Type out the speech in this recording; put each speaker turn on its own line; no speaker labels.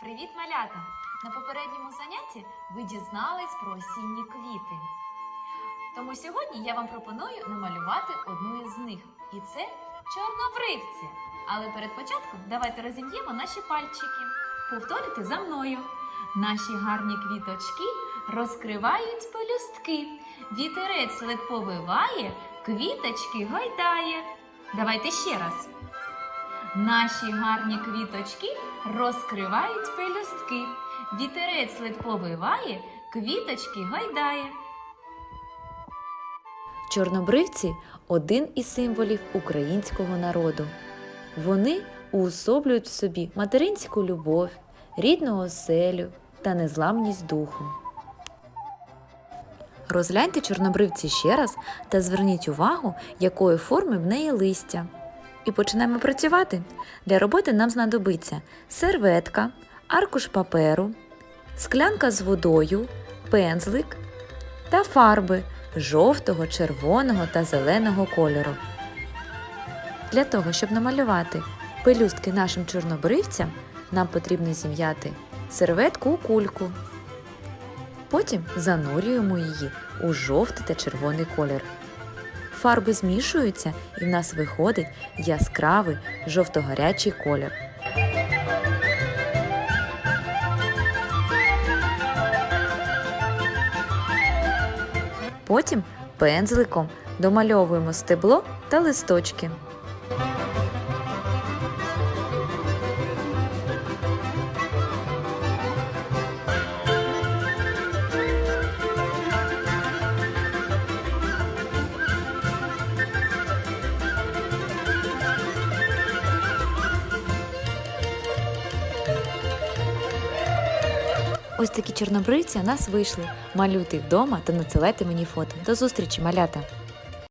Привіт, малята! На попередньому занятті ви дізнались про осінні квіти. Тому сьогодні я вам пропоную намалювати одну із них. І це чорнобривці. Але перед початком давайте розім'ємо наші пальчики. Повторюйте за мною. Наші гарні квіточки розкривають пелюстки. Вітерець лед повиває, квіточки гойдає. Давайте ще раз. Наші гарні квіточки розкривають пелюстки. Вітерець лед повиває, квіточки гойдає.
Чорнобривці один із символів українського народу. Вони уособлюють в собі материнську любов, рідну оселю та незламність духу. Розгляньте чорнобривці ще раз та зверніть увагу, якої форми в неї листя. І починаємо працювати. Для роботи нам знадобиться серветка, аркуш паперу, склянка з водою, пензлик та фарби жовтого, червоного та зеленого кольору. Для того, щоб намалювати пелюстки нашим чорнобривцям, нам потрібно зім'яти серветку у кульку. Потім занурюємо її у жовтий та червоний колір. Фарби змішуються і в нас виходить яскравий жовто-гарячий колір. Потім пензликом домальовуємо стебло та листочки. Ось такі чорнобривці у нас вийшли. Малюйте вдома та надсилайте мені фото. До зустрічі, малята!